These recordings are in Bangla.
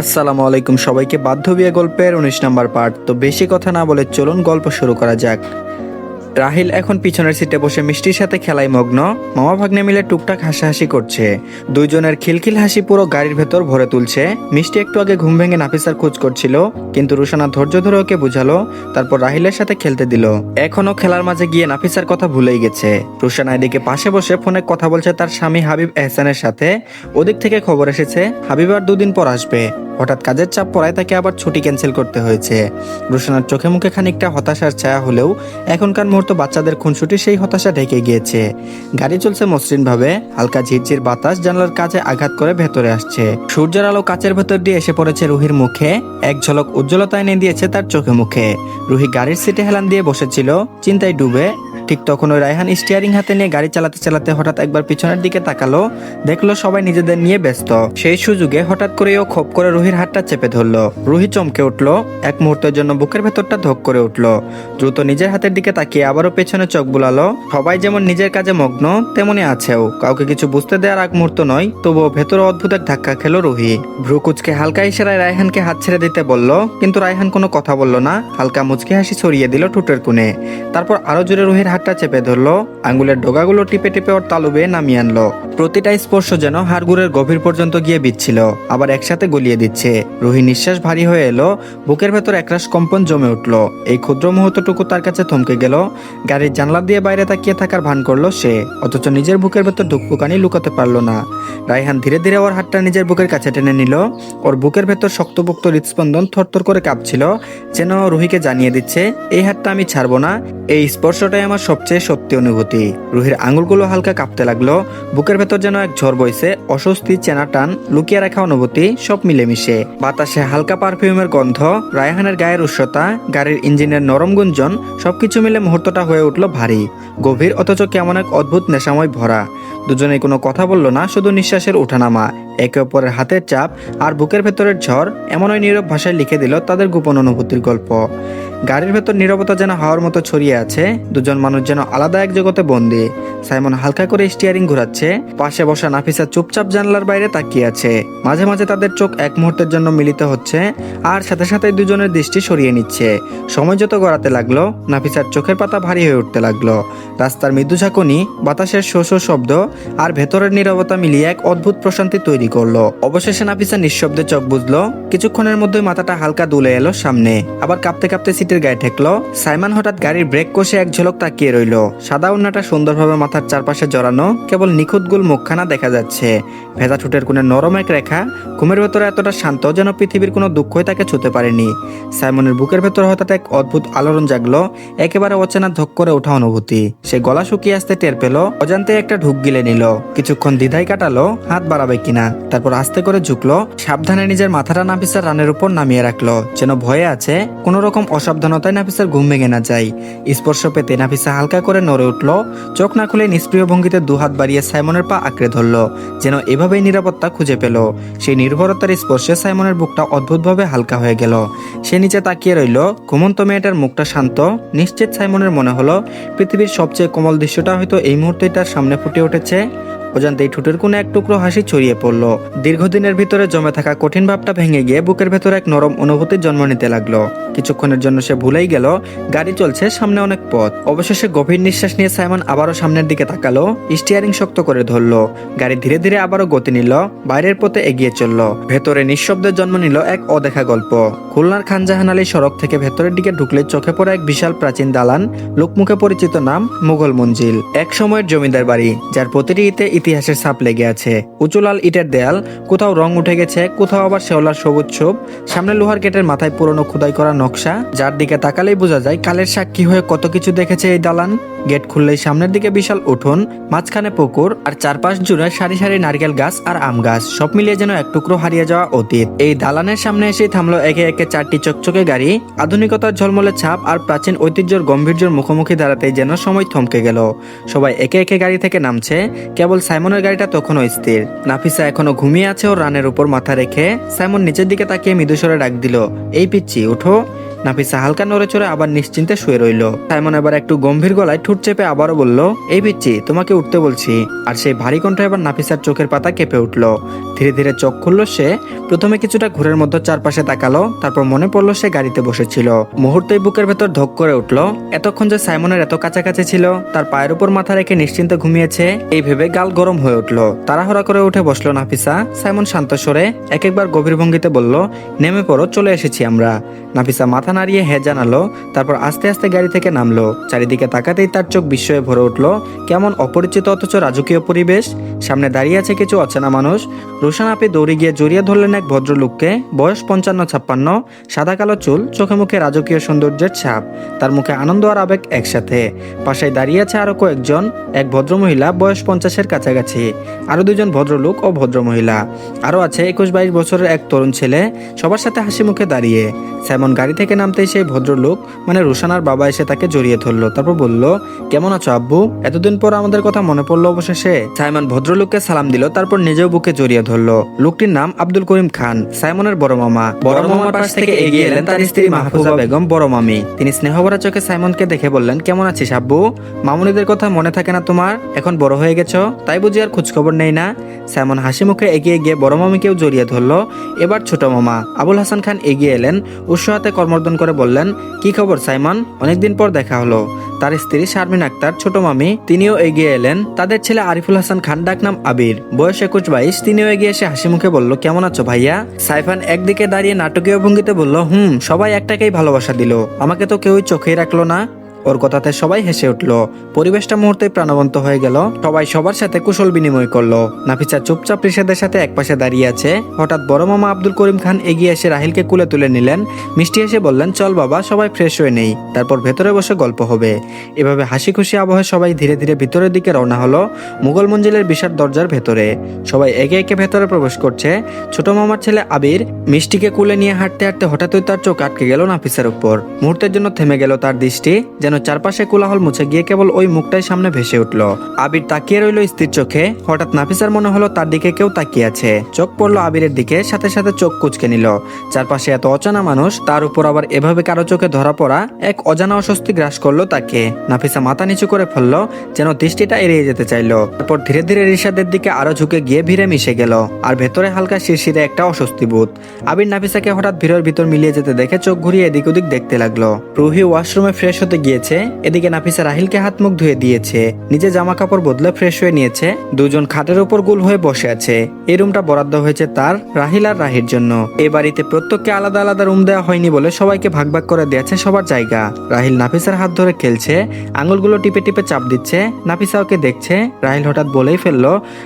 আসসালামু আলাইকুম সবাইকে বাধ্য বিয়ে গল্পের উনিশ নম্বর পার্ট। তো বেশি কথা না বলে চলুন গল্প শুরু করা যাক। রাহিল এখন পিছনের সিটে বসে মিষ্টির সাথে খেলায় মগ্ন। মামা ভাগ্নে মিলে টুকটাক হাসাহাসি করছে। দুইজনের খিলখিল হাসি পুরো গাড়ির ভেতর ভরে তুলছে। মিষ্টি একটু আগে ঘুম ভেঙে নাফিসার খোঁজ করছিল, কিন্তু রুশানা ধৈর্য ধরে ওকে বুঝালো, তারপর রাহিলের সাথে খেলতে দিল। এখনও খেলার মাঝে গিয়ে নাফিসার কথা ভুলেই গেছে। রুশানা এদিকে পাশে বসে ফোনে কথা বলছে তার স্বামী হাবিব এহসানের সাথে। ওদিক থেকে খবর এসেছে, হাবিব আর দুদিন পর আসবে। হঠাৎ কাজের চাপ পড়ায় তাকে আবার ছুটি ক্যান্সেল করতে হয়েছে। রুশানার চোখে মুখে খানিকটা হতাশার ছায়া হলেও এখনকার মুহূর্ত বাচ্চাদের খুনসুটি সেই হতাশা ঢেকে গিয়েছে। গাড়ি চলছে মসৃণভাবে, হালকা ঝিরঝির বাতাস জানলার কাছে আঘাত করে ভেতরে আসছে। সূর্যের আলো কাচের ভেতর দিয়ে এসে পড়েছে রুহির মুখে। এক ঝলক উজ্জ্বলতা এনে দিয়েছে তার চোখে মুখে। রুহি গাড়ির সিটে হেলান দিয়ে বসেছিল, চিন্তায় ডুবে ঠিক তখন ওই রায়হান স্টিয়ারিং হাতে নিয়ে গাড়ি চালাতে চালাতে হঠাৎ একবার পিছনের দিকে তাকালো, দেখল সবাই নিজেদের নিয়ে ব্যস্ত। সেই সুযোগে হঠাৎ করে ও খোপ করে রুহির হাতটা চেপে ধরলো। রুহি চমকে উঠল, এক মুহূর্তের জন্য বুকের ভেতরটা ধক করে উঠল। দ্রুত নিজের হাতের দিকে তাকিয়ে আবারও পেছনে চোখ বুলালো। সবাই যেমন নিজের কাজে মগ্ন তেমনি আছেও কাউকে কিছু বুঝতে দেওয়ার আগ মুহূর্ত নয়, তবুও ভেতরে অদ্ভুত এক ধাক্কা খেলো রুহি। ভ্রু কুচকে হালকা ইশারায় রায়হানকে হাত ছেড়ে দিতে বলল, কিন্তু রায়হান কোনো কথা বলল না। হালকা মুচকি হাসি ছড়িয়ে দিল ঠোঁটের কোণে। তারপর আরও জোরে রুহির হাতটা চেপে ধরলো, আঙ্গুলের ডোগাগুলো টিপে টিপে ওর তালুবে নামিয়ে আনলো। প্রতিটা স্পর্শ যেন হাড়গুড়ের গভীর পর্যন্ত গিয়ে বিচ্ছিল, আবার একসাথে গলিয়ে দিচ্ছে। রুহি নিঃশ্বাস ভারী হয়ে এলো, বুকের ভেতর একরাশ কম্পন জমে উঠল। এই ক্ষুদ্র মুহূর্তটুকু তার কাছে থমকে গেল। গাড়ির জানলা দিয়ে বাইরে তাকিয়ে থাকার ভান করল সে, অথচ নিজের বুকের ভেতর ঢুকপুকানি লুকাতে পারল না। রায়হান ধীরে ধীরে ওর হাতটা নিজের বুকের কাছে টেনে নিল। ওর বুকের ভেতর শক্তপোক্ত হৃদস্পন্দন থরথর করে কাঁপছিল, যেন রুহিকে জানিয়ে দিচ্ছে, এই হাতটা আমি ছাড়বো না, এই স্পর্শটাই আমার সবচেয়ে সত্যি অনুভূতি। রুহির আঙুলগুলো হালকা কাঁপতে লাগল। বুকের ভেতর যেন এক ঝড় বইছে। অস্বস্তি, চেনা টান, লুকিয়ে রাখা অনুভূতি, সব মিলেমিশে। বাতাসে হালকা পারফিউমের গন্ধ, রায়হানের গায়ের উষ্ণতা, গাড়ির ইঞ্জিনের নরম গুঞ্জন, সবকিছু মিলে মুহূর্তটা হয়ে উঠল ভারী। গভীর অথচ কেমন এক অদ্ভুত নেশাময় ভরা। দুজনে কোনো কথা বলল না, শুধু নিঃশ্বাসের ওঠানামা একে অপরের হাতের চাপ আর বুকের ভেতরের ঝড় এমনই নীরব ভাষায় লিখে দিল তাদের গোপন অনুভূতির গল্প। গাড়ির ভেতর নীরবতা যেন হাওয়ার মতো ছড়িয়ে আছে, দুজন মানুষ যেন আলাদা এক জগতে বন্দি। সাইমন হালকা করে স্টিয়ারিং ঘোরাচ্ছে, পাশে বসা নাফিসা চুপচাপ জানলার বাইরে তাকিয়ে আছে। মাঝে মাঝে তাদের চোখ এক মুহূর্তের জন্য মিলিত হচ্ছে, আর সাথে সাথে দুজনের দৃষ্টি সরিয়ে নিচ্ছে। সময় যত গড়াতে লাগল, নাফিসার চোখের পাতা ভারী হয়ে উঠতে লাগল। রাস্তার মৃদু ঝাঁকুনি, বাতাসের শো শো শব্দ, আর ভেতরের নীরবতা মিলিয়ে এক অদ্ভুত প্রশান্তি তৈরি করল। অবশেষে নাফিসা নিঃশব্দে চোখ বুঝলো কিছুক্ষণের মধ্যে মাথাটা হালকা দুলে এলো সামনে, আবার কাঁপতে কাঁপতে সিটের গায়ে ঠেকলো, সাইমান হঠাৎ গাড়ির ব্রেক কষে এক ঝলক তাকিয়ে রইল। সাদা উন্নাটা সুন্দরভাবে মাথার চারপাশে জড়ানো, কেবল নিখুঁত গুল মুখখানা দেখা যাচ্ছে। ভেজা ঠোঁটের কোণে নরম এক রেখা, ঘুমের ভেতরে এতটা শান্ত যেন পৃথিবীর কোনো দুঃখই তাকে ছুতে পারেনি। সাইমনের বুকের ভেতর হঠাৎ এক অদ্ভুত আলোড়ন জাগলো, একেবারে অচেনা ধক করে ওঠা অনুভূতি। সে গলা শুকিয়ে আসতে টের পেল, অজান্তে একটা ঢুক গিলে নিল। কিছুক্ষণ দ্বিধায় কাটালো, হাত বাড়াবে কিনা। তারপর আস্তে করে ঝুঁকলো, সাবধানে নিজের মাথাটা নাফিসার রানের উপর নামিয়ে রাখল, যেন ভয়ে আছে কোনো রকম অসাবধানতায় নাফিসার ঘুম ভেঙে না যায়। স্পর্শ পেতে নাফিসা হালকা করে নড়ে উঠল। চোখ না খুলে নিষ্প্রিয় ভঙ্গিতে দুহাত বাড়িয়ে সাইমনের পা আঁকড়ে ধরলো, যেন এভাবেই নিরাপত্তা খুঁজে পেল। সেই নির্ভরতার স্পর্শে সাইমনের বুকটা অদ্ভুতভাবে হালকা হয়ে গেল। সে নিচে তাকিয়ে রইল। ঘুমন্ত মেয়েটার মুখটা শান্ত। নিশ্চিত সাইমনের মনে হলো, পৃথিবীর সবচেয়ে কোমল দৃশ্যটা হয়তো এই মুহূর্তে তার সামনে ফুটে উঠেছে। অজান্তেই ঠোঁটের কোনো এক টুকরো হাসি ছড়িয়ে পড়ল। দীর্ঘদিনের ভিতরে জমে থাকা কঠিন ভাবটা ভেঙে গিয়ে বুকের ভেতরে এক নরম অনুভূতির জন্ম নিতে লাগল। কিছুক্ষণের জন্য সে ভুলেই গেল, গাড়ি চলছে সামনে অনেক পথ। অবশেষে গভীর নিঃশ্বাস নিয়ে সাইমন আবারও সামনের দিকে তাকালো স্টিয়ারিং শক্ত করে ধরলো। গাড়ি ধীরে ধীরে আবারও গতি নিল, বাইরের পথে এগিয়ে চলল। ভেতরে নিঃশব্দে জন্ম নিল এক অদেখা গল্প। খুলনার খানজাহান আলী সড়ক থেকে ভেতরের দিকে ঢুকলে চোখে পড়ে এক বিশাল প্রাচীন দালান, লোকমুখে পরিচিত নাম মুঘল মঞ্জিল। এক সময়ের জমিদার বাড়ি, যার প্রতিটি ইতিহাসের ছাপ লেগে আছে। উঁচু লাল ইটের দেয়াল, কোথাও রং উঠে গেছে, কোথাও আবার শেওলার সবুজ ছোপ। সামনে লোহার গেটের মাথায় পুরনো খোদাই করা নকশা। যার দিকে তাকালেই বোঝা যায়, কালের সাক্ষী হয়ে কত কিছু দেখেছে এই দালান। গেট খুললেই সামনের দিকে বিশাল উঠোন, মাঝখানে পুকুর আর চারপাশ জুড়ে সারি সারি নারকেল গাছ আর আম গাছ। সব মিলিয়ে যেন এক টুকরো হারিয়ে যাওয়া অতীত। এই দালানের সামনে এসে থামলো একে একে চারটি চকচকে গাড়ি। আধুনিকতার ঝলমলে ছাপ আর প্রাচীন ঐতিহ্যের গম্ভীর্যর মুখোমুখি দাঁড়াতেই যেন সময় থমকে গেল। সবাই একে একে গাড়ি থেকে নামছে। কেবল সাইমনের গাড়িটা তখনও স্থির। নাফিসা এখনও ঘুমিয়ে আছে ওর রানের উপর মাথা রেখে। সাইমন নিচের দিকে তাকিয়ে মৃদুস্বরে ডাক দিল, এই পিচ্ছি, উঠো। নাফিসা হালকা নড়ে চড়ে আবার নিশ্চিন্তে শুয়ে রইল। সাইমন এবার একটু গম্ভীর গলায় ঠুট চেপে আবারও বলল, এই পিচ্ছি তোমাকে উঠতে বলছি। আর সেই ভারী কণ্ঠ এবার নাফিসার চোখের পাতা কেঁপে উঠল। ধীরে ধীরে চোখ খুলল সে, প্রথমে কিছুটা ঘুরের মধ্যে চারপাশে তাকালো, তারপর মনে পড়ল সে গাড়িতে বসেছিল। মুহূর্তেই বুকের ভেতর ধক করে উঠল। এতক্ষণ যে সাইমনের এত কাছাকাছি ছিল, তার পায়ের উপর মাথা রেখে নিশ্চিন্তে ঘুমিয়েছে, এই ভেবে গাল গরম হয়ে উঠল। তাড়াহুড়া করে উঠে বসল নাফিসা। সাইমন শান্ত স্বরে এক একবার গভীর ভঙ্গিতে বলল, নেমে পড়ো, চলে এসেছি আমরা। নাফিসা মাথা নাড়িয়ে হ্যাঁ জানালো, তারপর আস্তে আস্তে গাড়ি থেকে নামলো। চারিদিকে তাকাতেই তার চোখ বিস্ময়ে ভরে উঠল। কেমন অপরিচিত অথচ রাজকীয় পরিবেশ। সামনে দাঁড়িয়ে আছে কিছু অচেনা মানুষ। রোশান আপে দৌড়ে গিয়ে জড়িয়ে ধরলেন এক ভদ্রলোককে। বয়স পঞ্চান্ন ছাপ্পান্ন, সাদা কালো চুল, চোখে মুখে রাজকীয় সৌন্দর্যের ছাপ। তার মুখে আনন্দ আর আবেগ একসাথে। পাশে দাঁড়িয়ে আছে আরও কয়েকজন। এক ভদ্রমহিলা, বয়স পঞ্চাশের কাছাকাছি। আরও দুজন ভদ্রলোক ও ভদ্রমহিলা। আরও আছে একুশ বাইশ বছরের এক তরুণ ছেলে। সবার সাথে হাসি মুখে দাঁড়িয়ে। সাইমন গাড়ি থেকে নামতেই সেই ভদ্রলোক মানে রোশানার বাবা এসে তাকে জড়িয়ে ধরলো। তারপর বলল, কেমন আছো আব্বু? এতদিন পর আমাদের কথা মনে পড়ল অবশেষে? সাইমন ভদ্রলোককে সালাম দিল তারপর নিজেও বুকে জড়িয়ে ধরলো। লোকটির নাম আব্দুল করিম খান সাইমনের বড় মামা। বড় মামার পাশ থেকে এগিয়ে এলেন তার স্ত্রী মাহফুজা বেগম। বড় মামি। তিনি স্নেহভরা চোখে সাইমনকে দেখে বললেন কেমন আছিস আব্বু? মামুনিদের কথা মনে থাকে না তোমার? এখন বড় হয়ে গেছো? তাই বুঝি আর খোঁজখবর নেই না? সাইমন হাসি মুখে এগিয়ে গিয়ে বড় মামিকেও জড়িয়ে ধরলো। এবার ছোট মামা। আবুল হাসান খান এগিয়ে এলেন উৎস হাতে কর্মর্দন করে বললেন কি খবর সাইমন? অনেকদিন পর দেখা হলো। তার স্ত্রী শারমিন আক্তার, ছোট মামি, তিনিও এগিয়ে এলেন। তাদের ছেলে আরিফুল হাসান খান, ডাক নাম আবির। বয়স একুশ বাইশ, তিনিও এগিয়ে এসে হাসি মুখে বলল, কেমন আছো ভাইয়া? সাইফান একদিকে দাঁড়িয়ে নাটকীয় ভঙ্গিতে বলল, হুম, সবাই একটাকেই ভালোবাসা দিল। আমাকে তো কেউই চোখেই রাখল না। ওর কথাতে সবাই হেসে উঠল। পরিবেশটা মুহূর্তে প্রাণবন্ত হয়ে গেল। সবাই সবার সাথে কুশল বিনিময় করল। নাফিসা চুপচাপ রিসাদের সাথে একপাশে দাঁড়িয়ে আছে। হঠাৎ বড় মামা আব্দুল করিম খান এগিয়ে এসে রাহিলকে কুলে তুলে নিলেন। মিষ্টি এসে বললেন, চল বাবা, সবাই ফ্রেশ হয়ে নেই। তারপর ভেতরে বসে গল্প হবে। এভাবে হাসি খুশি আবহে সবাই ধীরে ধীরে ভিতরের দিকে রওনা হলো মুঘল মঞ্জিলের বিশাল দরজার ভেতরে। সবাই একে একে ভেতরে প্রবেশ করছে। ছোট মামার ছেলে আবির মিষ্টিকে কুলে নিয়ে হাঁটতে হাঁটতে হঠাৎই তার চোখ আটকে গেল নাফিসের উপর। মুহূর্তের জন্য থেমে গেল তার দৃষ্টি। যেন চারপাশে কোলাহল মুছে গিয়ে কেবল ওই মুখটাই সামনে ভেসে উঠল। আবির তাকিয়ে রইল স্থির চোখে। হঠাৎ নাফিসার মনে হলো তার দিকে কেউ তাকিয়ে আছে। চোখ পড়ল আবিরের দিকে, সাথে সাথে চোখ কুচকে নিল। চারপাশে এত অজানা মানুষ, তার উপর আবার এভাবে কারও চোখে ধরা পড়া এক অজানা অস্বস্তি গ্রাস করল তাকে। নাফিসা মাথা নিচু করে ফেলল, যেন দৃষ্টিটা এড়িয়ে যেতে চাইলো। তারপর ধীরে ধীরে রিশাদের দিকে আরও ঝুঁকে গিয়ে ভিড়ে মিশে গেল। আর ভেতরে হালকা শিরশিরে একটা অস্বস্তি বোধ। আবির নাফিসাকে হঠাৎ ভিড়ের ভিতর মিলিয়ে যেতে দেখে চোখ ঘুরিয়ে এদিক ওদিক দেখতে লাগল। রুহি ওয়াশরুমে ফ্রেশ হতে গিয়েছে এদিকে নাফিসা রাহিলকে হাত মুখ ধুয়ে দিয়েছে। নিজে জামা কাপড় বদলে ফ্রেশ হয়ে নিয়েছে। দুজন খাটের উপর গুল হয়ে বসে আছে। এই রুমটা বরাদ্দ হয়েছে তার, রাহিল আর রাহির জন্য। এই বাড়িতে প্রত্যেককে আলাদা আলাদা রুম দেওয়া হয়নি বলে সবাইকে ভাগ ভাগ করে দিয়েছে সবার জায়গা। রাহিল নাফিসার হাত ধরে খেলছে। আঙুলগুলো টিপে টিপে চাপ দিচ্ছে। নাফিসা ওকে দেখছে। রাহিল হঠাৎ বলেই ফেলল,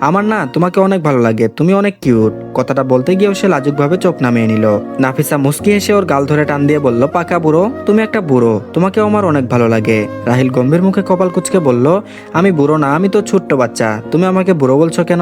আমার না, তোমাকে অনেক ভালো লাগে। তুমি অনেক কিউট কথাটা বলতে গিয়েও সে লাজুকভাবে চোখ নামিয়ে নিল। নাফিসা মুস্কি এসে ওর গাল ধরে টান দিয়ে বলল, পাকা বুড়ো, তুমি একটা বুড়ো। তোমাকে আমার অনেক ভালো লাগে। রাহিল গম্ভীর মুখে কপাল কুচকে বলল, আমি বুড়ো না, আমি তো ছোট্ট বাচ্চা। তুমি আমাকে বুড়ো বলছো কেন?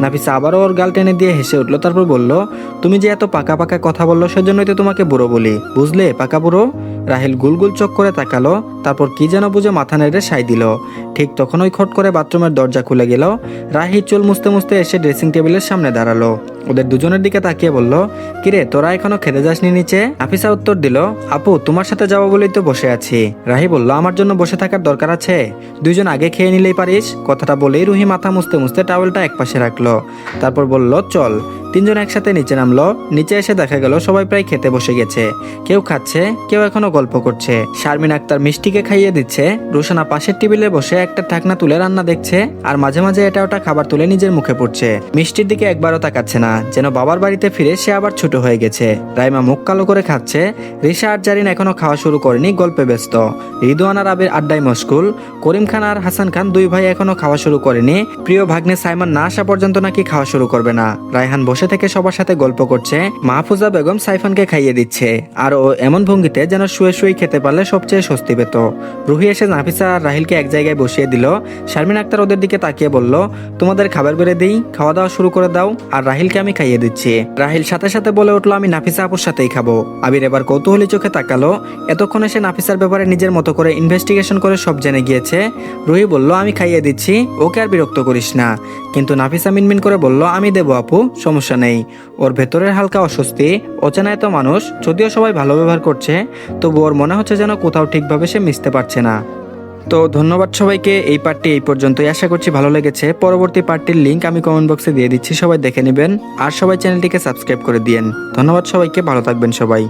নাফিসা আবারও ওর গাল টেনে দিয়ে হেসে উঠল, তারপর বলল, তুমি যে এত পাকা পাকা কথা বলল, সেজন্যই তো তোমাকে বুড়ো বলি। বুঝলে পাকা বুড়ো? রাহিল গুলগুল চোখ করে তাকালো, তারপর কি যেন বুঝে মাথা নেড়ে সাই দিল। ঠিক তখন ওই খট করে বাথরুমের দরজা খুলে গেল। রাহি চুল মুছতে মুছতে এসে ড্রেসিং টেবিলের সামনে দাঁড়াল। ওদের দুজনের দিকে তাকিয়ে বলল, কিরে, তোরা এখনও খেতে যাসনি নিচে? আফিসা উত্তর দিল, আপু, তোমার সাথে যাব বলেই তো বসে আছি। রাহি বলল, আমার জন্য বসে থাকার দরকার আছে। দুইজন আগে খেয়ে নিলেই পারিস? কথাটা বলেই রুহি মাথা মুছতে মুছতে টাওয়েলটা একপাশে রাখল। তারপর বলল, চল। তিনজন একসাথে নিচে নামলো, নিচে এসে দেখা গেল সবাই প্রায় খেতে বসে গেছে। কেউ খাচ্ছে, কেউ এখনও গল্প করছে। শারমিন আক্তার মিষ্টিকে খাইয়ে দিচ্ছে, রোশানা পাশের টেবিলে বসে একটা ঢাকনা তুলে রান্না দেখছে, আর মাঝে মাঝে এটা ওটা খাবার তুলে নিজের মুখে পড়ছে। মিষ্টির দিকে একবারও তাকাচ্ছে না, যেন বাবার বাড়িতে ফিরে সে আবার ছোট হয়ে গেছে। রাইমা মুখ কালো করে খাচ্ছে রিসা আর জারিন এখনও খাওয়া শুরু করেনি, গল্পে ব্যস্ত। রিদওয়ান আর আবির আড্ডায় মশগুল, করিম খান আর হাসান খান দুই ভাই এখনও খাওয়া শুরু করেনি, প্রিয় ভাগ্নে সাইমন না আসা পর্যন্ত নাকি খাওয়া শুরু করবে না। রায়হান বসে থেকে সবার সাথে গল্প করছে। মাহফুজা বেগম সাইফানকে খাইয়ে দিচ্ছে। আর ও এমন ভঙ্গিতে যেন শুয়ে শুয়ে খেতে পারলে সবচেয়ে স্বস্তি পেত। রুহি এসে নাফিসা আর রাহিলকে এক জায়গায় বসিয়ে দিল। শারমিন আক্তার ওদের দিকে তাকিয়ে বলল, তোমাদের খাবার বেড়ে দিই, খাওয়া দাওয়া শুরু করে দাও, আর রাহিলকে আমি খাইয়ে দিচ্ছি। রাহিল সাথে সাথে বলে উঠল, আমি নাফিসা আপুর সাথেই খাব। আবির এবার কৌতূহলী চোখে তাকালো। এতক্ষণে সে নাফিসার ব্যাপারে নিজের মতো করে ইনভেস্টিগেশন করে সব জেনে গিয়েছে। রুহি বলল, আমি খাইয়ে দিচ্ছি, ওকে আর বিরক্ত করিস না। কিন্তু নাফিসা মিনমিন করে বলল, আমি দেবো আপু, সমস্যা সমস্যা নেই। ওর ভেতরের হালকা অস্বস্তি অচেনায় তো মানুষ, যদিও সবাই ভালো ব্যবহার করছে, তবু ওর মনে হচ্ছে যেন কোথাও ঠিকভাবে সে মিশতে পারছে না। তো ধন্যবাদ সবাইকে, এই পার্টটি এই পর্যন্তই। আশা করছি ভালো লেগেছে। পরবর্তী পার্টির লিঙ্ক আমি কমেন্ট বক্সে দিয়ে দিচ্ছি, সবাই দেখে নেবেন। আর সবাই চ্যানেলটিকে সাবস্ক্রাইব করে দিয়েন। ধন্যবাদ সবাইকে, ভালো থাকবেন সবাই।